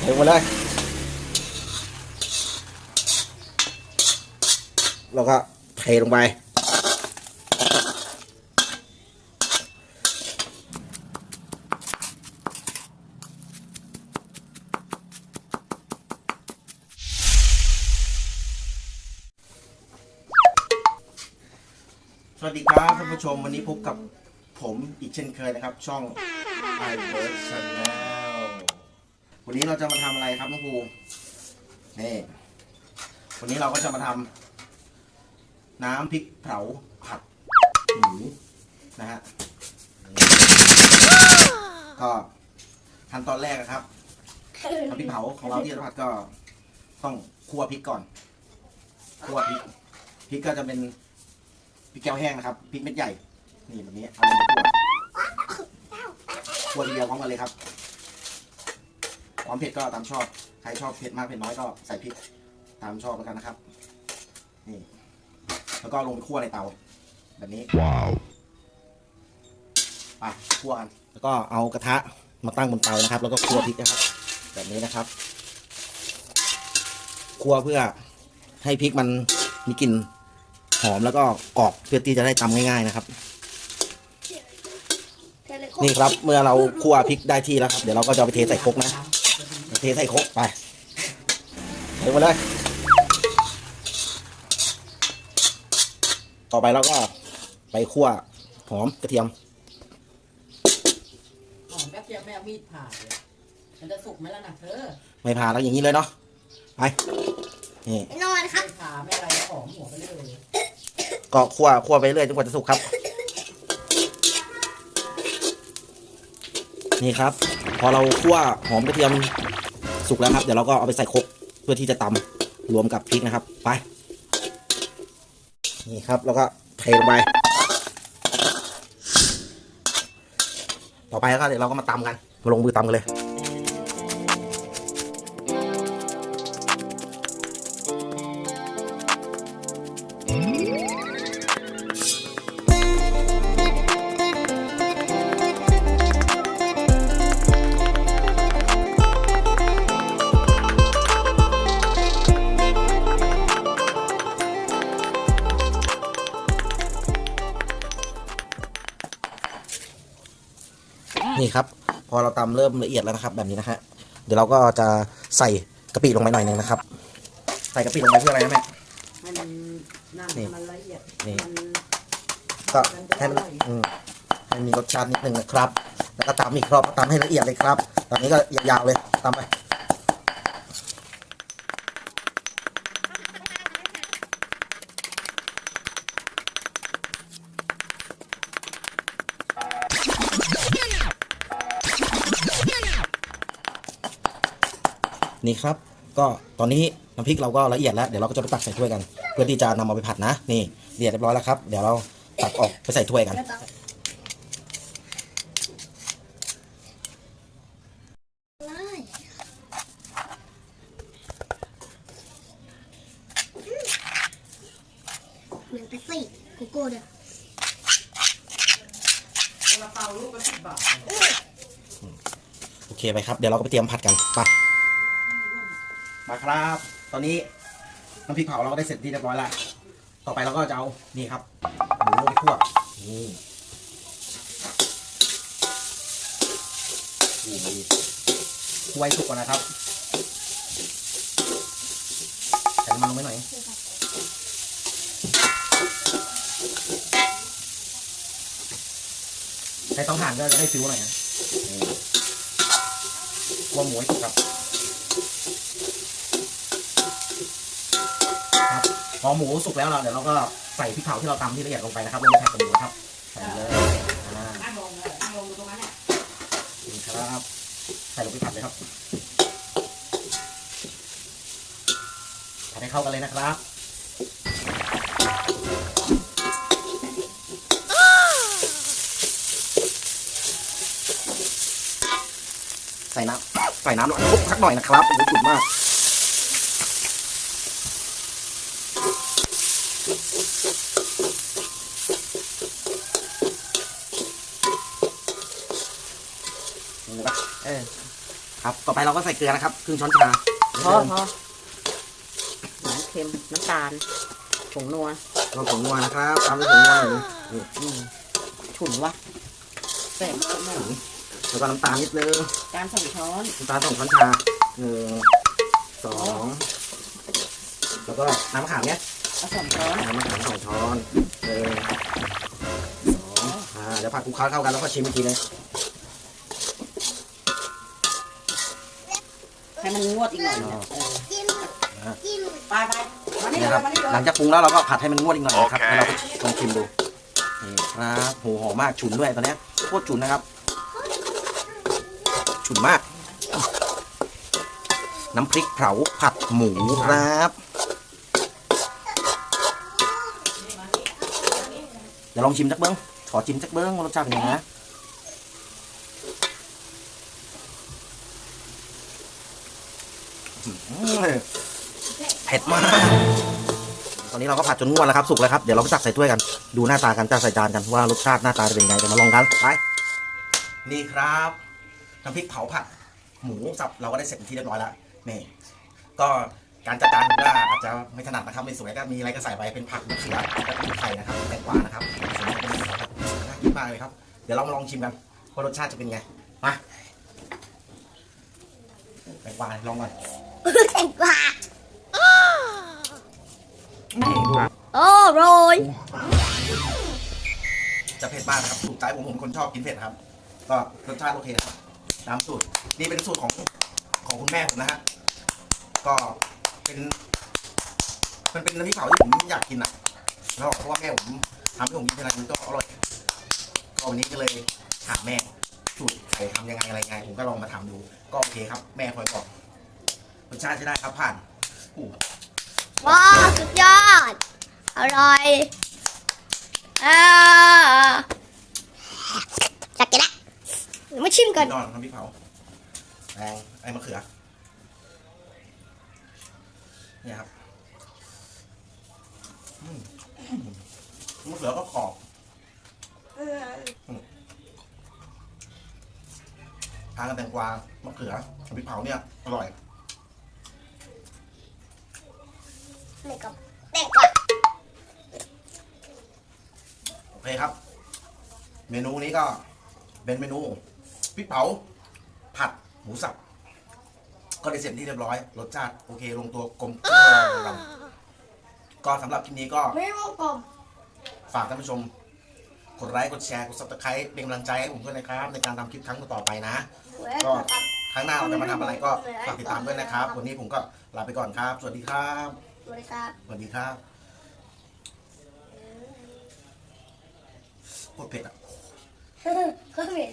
เทลงไปเลยแล้วก็เทลงไป สวัสดีครับท่านผู้ชมวันนี้พบกับผมอีกเช่นเคยนะครับ ช่อง i w o r k Channel วันนี้เราจะมาทำอะไรครับน้องภูนี่วันนี้เราก็จะมาทำน้ำพริกเผาผัดหมูนะฮะก็ขั้นตอนแรกนะครับน้ำพริกเผาของเราที่จะผัดก็ต้องคั่วพริกก่อนคั่วพริกพริกก็จะเป็นพริกแก้วแห้งนะครับพริกเม็ดใหญ่ นี่แบบนี้เอาลงมาคั่วคั่วทีเดียวพร้อมกันเลยครับ ความเผ็ดก็ตามชอบ ใครชอบเผ็ดมากเผ็ดน้อยก็ใส่พริกตามชอบแล้วกันนะครับ นี่ แล้วก็ลงไปคั่วในเตา แบบนี้ Wow. ไปคั่วกัน แล้วก็เอากระทะมาตั้งบนเตานะครับ แล้วก็คั่วพริกนะครับ แบบนี้นะครับ คั่วเพื่อให้พริกมันมีกลิ่นหอมแล้วก็กรอบเพื่อที่จะได้ตำง่าย ๆนะครับ นี่ครับเมื่อเราคั่วพริกได้ที่แล้วครับ เดี๋ยวเราก็จะเอาไปเทใส่ครกนะ เทใส่ครกไปเทมาเลยต่อไปเราก็ไปคั่วหอมกระเทียมหอมแป๊บเดียวแม่เอามีดผ่าเลยมันจะสุกไหมล่ะนะเธอไม่ผ่าแล้วอย่างนี้เลยเนาะไปนี่นอนครับไม่ผ่าไม่อะไรแล้วหอมหัวไปเลยก็คั่วคั่วไปเรื่อยจนกว่าจะสุกครับ นี่ครับ พอเราคั่วหอมกระเทียม สุกแล้วครับ เดี๋ยวเราก็เอาไปใส่ครกเพื่อที่จะตำรวมกับพริกนะครับ ไป นี่ครับ แล้วก็เทลงไป ต่อไปแล้วก็เดี๋ยวเราก็มาตำกัน มาลงมือตำกันเลย นี่ครับ พอเราตำเริ่มละเอียดแล้วนะครับ แบบนี้นะฮะเดี๋ยวเราก็จะใส่กะปิลงไปหน่อยหนึงนะครับ ใส่กะปิลงไปเพื่ออะไรนะแม่ให้มันนั่นนี่มันละเอียดนี่มันก็ให้มันอืมให้มีรสชาตินิดนึงนะครับ แล้วก็ตำอีกรอบตำให้ละเอียดเลยครับ ตอนนี้ก็ยาวๆเลยตำไป นี่ครับ ก็ตอนนี้น้ำพริกเราก็ละเอียดแล้วเดี๋ยวเราก็จะไปตักใส่ถ้วยกัน เพื่อที่จะนำเอาไปผัดนะ นี่ละเอียดเรียบร้อยแล้วครับ เดี๋ยวเราตักออกไปใส่ถ้วยกัน เหมือนเป๊ปซี่โกโก้เนี่ยกระเป๋าลูกก็สิบบาทโอเคไปครับ เดี๋ยวเราก็ไปเตรียมผัดกันไป มาครับ ตอนนี้น้ำพริกเผาเราก็ได้เสร็จที่เรียบร้อยแล้ว ต่อไปเราก็จะเอา นี่ครับ หมูลงไปคั่วนี่คั่วให้สุกก่อนนะครับใส่น้ำมันลงไปหน่อยใช้เต้องถ่านก็ได้ฟิวหน่อยนะคั่วหมูให้สุกครับ พอหมูสุกแล้วเราเดี๋ยวเราก็ใส่พริกเผาที่เราตำที่ละเอียดลงไปนะครับลงไปผัดกับหมูครับใส่เลยอ่านั่งลงเลยนั่งลงดูตรงนั้นเนี่ยนี่ครับใส่ลงไปผัดเลยครับผัดให้เข้ากันเลยนะครับใส่น้ำใส่น้ำหน่อยสักหน่อยนะครับโอ้โหสุดมาก นี่ปะเออท ครับ ต่อไปเราก็ใส่เกลือนะครับครึ่งช้อนชาพอพอน้ำเค็มน้ำตาลผงนัวเราผงนัวนะครับตามด้วยผงนัวหน่อยนะนี่อืมฉุนวะแสบหน่อยแล้วก็น้ำตาลนิดนึงจานสองช้อนน้ำตาลสองช้อนชาหนึ่งสองแล้วก็น้ำมะขามเนี้ยเอาสองช้อนน้ำมะขามสองช้อนหนึ่งสองอ่าเดี๋ยวผัดคลุกเคล้าเข้ากันแล้วก็ชิมอีกทีนึงใมันงวดอีกหน่อยเนี่ยเออจิ้มจิ้มไปไปมานี่นี่เลครัยบมานี่เลหลัยงจากปรุงแล้วเราก็ผัดให้มันงวดอีกหน่อยนะครับโอเค แล้วเราก็ลองชิมดู นี่ครับโหหอมมากฉุนด้วยตอนเนี้ยโคตรฉุนนะครับ ฉุนมาก น้ำพริกเผาผัดหมูครับ เดี๋ยวลองชิมจักเบิ้งขอชิมจักเบิ้งว่ารสชาติเป็นยังไงนะอื้อหือ เผ็ดมาก ตอนนี้เราก็ผัดจนงวดแล้วครับสุกแล้วครับเดี๋ยวเราไปตักใส่ถ้วยกัน ดูหน้าตากันตักใส่จานกันว่ารสชาติหน้าตาจะเป็นยังไงเดี๋ยวมาลองกันไปนี่ครับน้ำพริกเผาผัดหมูสับเราก็ได้เสร็จเป็นที่เรียบร้อยแล้วนี่ก็การจัดจานผมว่าอาจจะไม่ถนัดนะครับไม่สวยก็มีอะไรก็ใส่ไปเป็นผักมะเขือแล้วก็มีไข่นะครับแตงกวานะครับสวนนี้เป็นผักน่ากินมากเลยครับ เดี๋ยวเรามาลองชิมกันว่ารสชาติจะเป็นไงมาแตงกวาลองก่อน แข่งกว่าอืมโอ้โรยจะเผ็ดมากนะครับถูกใจผมผมคนชอบกินเผ็ดครับ ก็รสชาติโอเคนะครับตามสูตรนี่เป็นสูตรของของคุณแม่ผมนะฮะก็เป็น มันเป็นน้ำพริกเผาที่ผมอยากกินอะแล้วเพราะว่าแม่ผมทำให้ผมกินทีไรมันก็อร่อยก็วันนี้ก็เลยถามแม่สูตรใครทำยังไงอะไรไง ผมก็ลองมาทำดู ก็โอเคครับ แม่คอยบอก ชาติใช้ได้ครับผ่านอู้ว้าวสุดยอด อร่อยอ่าจักกินละเดี๋ยวมาชิมกันนอนน้ำพริกเผาแรงไอ้มะเขือเนี่ยครับอืมมะเขือก็กรอบทานกับแตงกวามะเขือน้ำพริกเผาเนี่ยอร่อย เด็กกับเด็กกับโอเคครับ เมนูนี้ก็เป็นเมนูพริกเผา ผัดหมูสับ ก็ได้เสร็จที่เรียบร้อย รสชาติโอเค ลงตัวกลมกล่อมก็สำหรับคลิปนี้ก็ ไม่วงกลมฝากท่านผู้ชม กดไลค์กดแชร์กดซับสไครต์เป็นกำลังใจให้ผมด้วยนะครับ ในการทำคลิปครั้งต่อๆไปนะก็ครั้งหน้าเราจะมาทำอะไรก็ฝากติดตามด้วยนะครับ วันนี้ผมก็ลาไปก่อนครับ สวัสดีครับส วัสดีครับ สวัสดีครับโคตรเผ็ดอะ ก็เหม็น